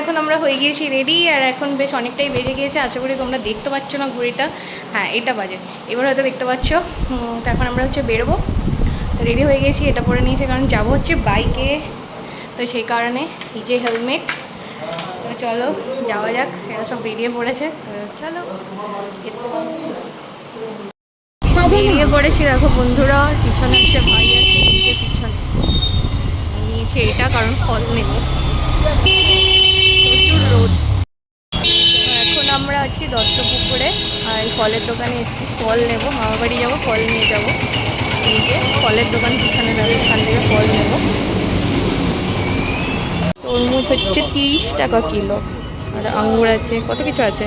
এখন আমরা হয়ে গিয়েছি রেডি আর এখন বেশ অনেকটাই বেজে গিয়েছে। আশা করি তোমরা দেখতে পাচ্ছ না ঘড়িটা। হ্যাঁ এটা বাজে। এবার হয়তো দেখতে পাচ্ছ। তো এখন আমরা হচ্ছে বেরোবো। রেডি হয়ে গেছি এটা পরে নিয়েছি কারণ যাব হচ্ছে বাইকে তো সেই কারণে এই যে হেলমেট তো চলো যাওয়া যাক। এরা সব বেরিয়ে পড়েছে। চলো let's বেরিয়ে পড়েছি দেখো বন্ধুরা পিছনে হচ্ছে ভাই আছে পিছনে। নিয়েছি এটা কারণ ফল নেব প্রচুর রোদ এখন আমরা আছি দত্তপুকুরে, আর ফলের দোকানে এসেছি। ফল নেব মামা বাড়ি যাব, ফল নিয়ে যাব। যে ফলের দোকান পিছনে যাবে এখান থেকে ফল নেব। তরমুজ হচ্ছে তিরিশ টাকা কিলো, আর আঙ্গুর আছে, কত কিছু আছে?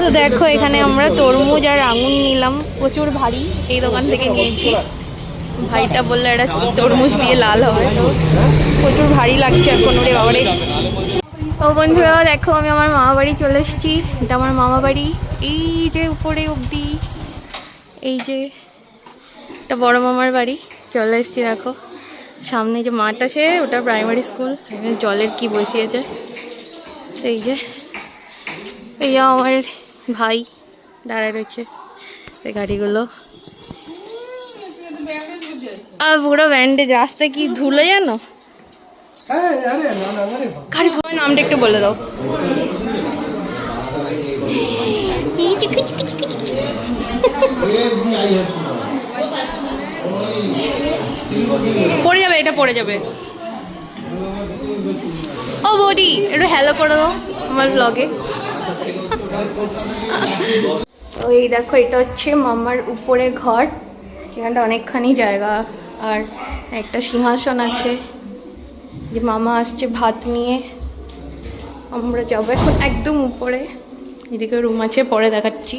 তো দেখো, এখানে আমরা তরমুজ আর আঙুর নিলাম, প্রচুর ভারী, এই দোকান থেকে নিয়েছি। ভাইটা বলল এটা তরমুজ দিয়ে লাল হবে। তো প্রচুর ভারী লাগছে এখন, ওরে বাবারে। ও বন্ধুরা, দেখো, আমি আমার মামা বাড়ি চলে এসেছি। এটা আমার মামা বাড়ি। এই যে উপরে অবধি, এই যে এটা বড় মামার বাড়ি, চলে এসেছি, দেখো। সামনে যে মাঠ আছে, ওটা প্রাইমারি স্কুল জলের কি বসিয়েছে। এই যে, এই আমার ভাই দাঁড়ায় রয়েছে গাড়িগুলো। আর পুরো ব্যান্ডেজ রাস্তায় কি ধুলো জানো? গাড়ি তোমার নামটা একটু বলে দাও। পড়ে যাবে এটা পড়ে যাবে। ও বডি একটু হ্যালো করে দাও আমার ব্লগে তো এই দেখো এটা হচ্ছে মামার উপরের ঘর। এখানটা অনেকখানি জায়গা, আর একটা সিংহাসন আছে। যে মামা আসছে ভাত নিয়ে, আমরা যাব এখন একদম উপরে। এদিকে রুম আছে, পরে দেখাচ্ছি।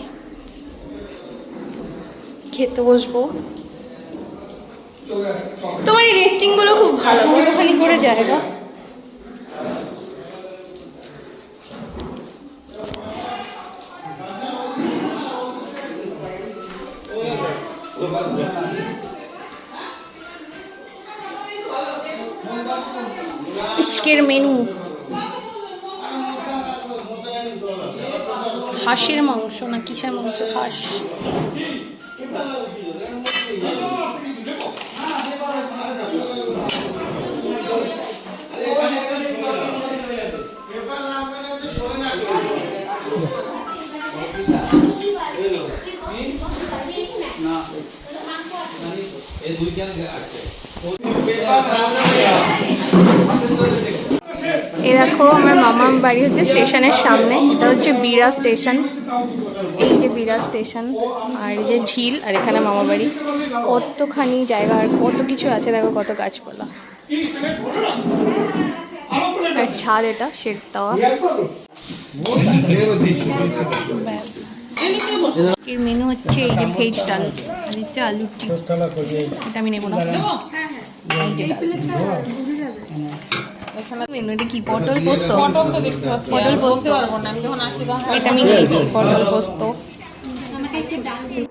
খেতে বসবো। তোমার এই রেস্টিংগুলো খুব ভালো কতখানি করে জায়গা। আজকের মেনু হাঁসের মাংস না কিসের মাংস? হাঁস। এ দেখো আমার মামার বাড়ি হচ্ছে স্টেশনের সামনে। এটা হচ্ছে বিরা স্টেশন। এই যে বিরা স্টেশন আর এই যে ঝিল আর এখানে মামা বাড়ি। কতখানি জায়গা আর কত কিছু আছে দেখো কত গাছপালা। আর ছাদ এটা শেড দেওয়া এর মেনু হচ্ছে এই যে ভেজ ডাল। আর হচ্ছে আলুর চিপস এটা আমি নেব না। এই যে ডাল মেনু এটা। কি? পটল পোস্ত? পটল পোস্ত। পারব না। আমি যখন আসি তখন এটা আমি খেয়েছি পটল পোস্ত।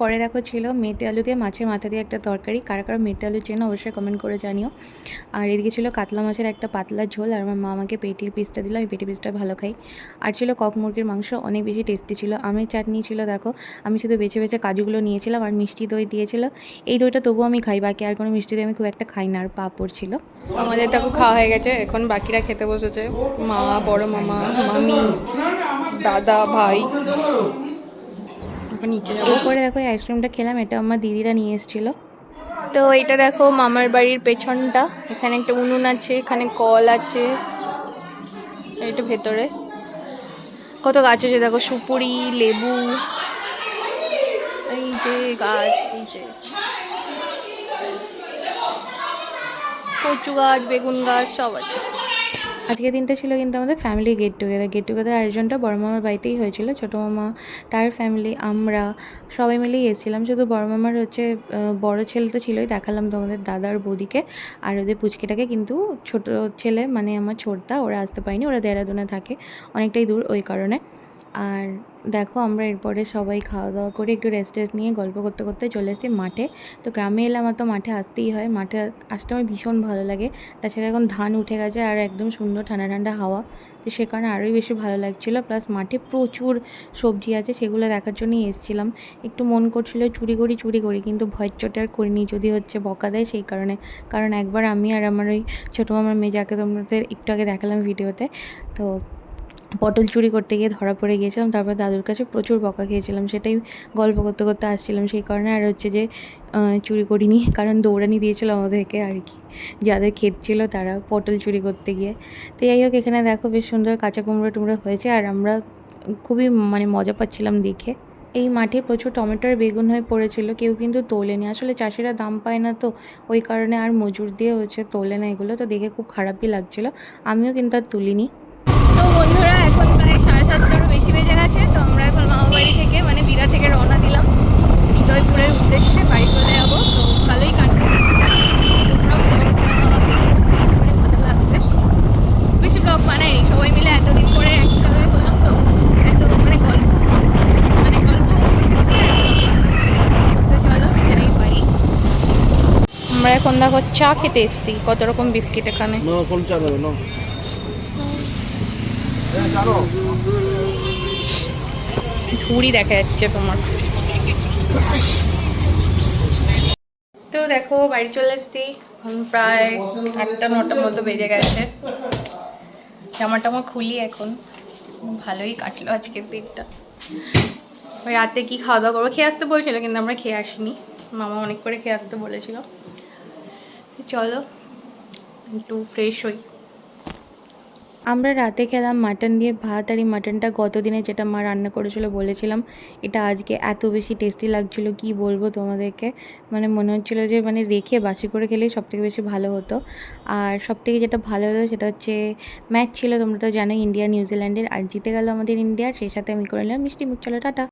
পরে দেখো ছিল মেটে আলু দিয়ে মাছের মাথা দিয়ে একটা তরকারি। কারা কারা মেটে আলু চেনো অবশ্যই কমেন্ট করে জানিও। আর এদিকে ছিল কাতলা মাছের একটা পাতলা ঝোল আর আমার মা আমাকে পেটির পিসটা দিল, আমি পেটি পিসটা ভালো খাই। আর ছিল কক মুরগির মাংস, অনেক বেশি টেস্টি ছিল। আমের চাটনি ছিল দেখো, আমি শুধু বেছে বেছে কাজুগুলো নিয়েছিলাম আর মিষ্টি দই দিয়েছিল। এই দইটা তবুও আমি খাই, বাকি আর কোনো মিষ্টি দই আমি খুব একটা খাই না, আর পাঁপড় ছিল। আমাদের দেখো খাওয়া হয়ে গেছে, এখন বাকিরা খেতে বসেছে। মা, বড় মামা, মামি, দাদা, ভাই। এখন নিচে যাব। পরে দেখো এই আইসক্রিমটা খেলাম এটা আমার দিদিরা নিয়ে এসেছিল। তো এটা দেখো মামার বাড়ির পেছনটা এখানে একটা উনুন আছে এখানে কল আছে এটা ভেতরে। কত গাছ আছে দেখো সুপুরি লেবু এই যে গাছ এই যে। কচু গাছ বেগুন গাছ সব আছে। আজকের দিনটা ছিল কিন্তু আমাদের family get together get together আয়োজনটা বড় মামার বাড়িতেই হয়েছিল, ছোটো মামা, তার ফ্যামিলি আমরা সবাই মিলেই এসেছিলাম। শুধু বড় মামার হচ্ছে বড় ছেলে তো ছিলই, দেখালাম তোমাদের দাদার বৌদিকে। আর ওদের পুচকিটাকে কিন্তু ছোট ছেলে মানে আমার ছোটদা, ওরা আসতে পারেনি, ওরা দেহরাদুনে থাকে, অনেকটাই দূর ওই কারণে। আর দেখো আমরা এরপরে সবাই খাওয়া দাওয়া করে একটু রেস্ট টেস্ট নিয়ে গল্প করতে করতে চলে এসেছি মাঠে। তো গ্রামে এলে আমার তো মাঠে আসতেই হয়। মাঠে আসতে আমার ভীষণ ভালো লাগে। তাছাড়া এখন ধান উঠে গেছে আর একদম সুন্দর ঠান্ডা ঠান্ডা হাওয়া। তো সে কারণে আরোই বেশি ভালো লাগছিল। প্লাস মাঠে প্রচুর সবজি আছে, সেগুলো দেখার জন্যই এসেছিলাম। একটু মন করছিল চুরি করি চুরি করি, কিন্তু ভয়ের চোটে আর করিনি। যদি হচ্ছে বকা দেয় সেই কারণে। কারণ একবার আমি আর আমার ওই ছোটো মামার মেয়ে, যাকে তোমাদের একটু আগে দেখালাম ভিডিওতে তো পটল চুরি করতে গিয়ে ধরা পড়ে গিয়েছিলাম, তারপর দাদুর কাছে প্রচুর বকা খেয়েছিলাম, সেটাই গল্প করতে করতে আসছিলাম সেই কারণে। আর হচ্ছে যে চুরি করিনি, কারণ দৌড়ানি দিয়েছিল আমাদেরকে আর কি। যাদের ক্ষেত ছিল তারা পটল চুরি করতে গিয়ে। তো যাই হোক, এখানে দেখো বেশ সুন্দর কাঁচা কুমড়ো টুমড়ো হয়েছে, আর আমরা খুবই মানে মজা পাচ্ছিলাম দেখে। এই মাঠে প্রচুর টমেটো আর বেগুন হয়ে পড়েছিল, কেউ কিন্তু তোলেনি। আসলে চাষিরা দাম পায় না তো, ওই কারণে আর মজুর দিয়ে হচ্ছে তোলে না এগুলো, তো দেখে খুব খারাপই লাগছিল। আমিও কিন্তু আর তুলিনি। তো বন্ধুরা, এখন প্রায় সাড়ে সাতটারও বেশি বেজে গেছে, তো আমরা এখন মামাবাড়ি থেকে মানে বিরা থেকে রওনা দিলাম। বিজয়পুরের উদ্দেশ্যে বাড়ি চলে যাব, তো ভালোই কাটবে বেশি ব্লগ বানাইনি, সবাই মিলে এতদিন পরে একসাথে হলাম তো, এত মানে গল্প মানে গল্প চলো, যাই বাড়ি। আমরা এখন দেখো চা খেতে এসেছি, কত রকম বিস্কিট এখানে। ঝুড়ি দেখা যাচ্ছে তোমার। তো দেখো, বাড়ি চলে এসছি। প্রায় আটটা, নটার মতো বেজে গেছে। জামা টামা খুলি এখন। ভালোই কাটলো আজকের দিনটা। রাতে কি খাওয়া দাওয়া করব? খেয়ে আসতে বলছিল, কিন্তু আমরা খেয়ে আসিনি। মামা অনেক করে খেয়ে আসতে বলেছিল। চলো, একটু ফ্রেশ হই। আমরা রাতে খেলাম মাটন দিয়ে ভাত আর এই মাটনটা গতদিনে যেটা মা রান্না করেছিল বলেছিলাম, এটা আজকে এত বেশি টেস্টি লাগছিল, কি বলব তোমাদেরকে? মানে মনে হচ্ছিল যে মানে রেখে বাসি করে খেলেই সবথেকে বেশি ভালো হতো। আর সব থেকে যেটা ভালো হতো সেটা হচ্ছে ম্যাচ ছিল, তোমরা তো জানো ইন্ডিয়া নিউজিল্যান্ডের আর জিতে গেল আমাদের ইন্ডিয়া সেই সাথে আমি করে নিলাম মিষ্টি মুখ, চলো, টাটা।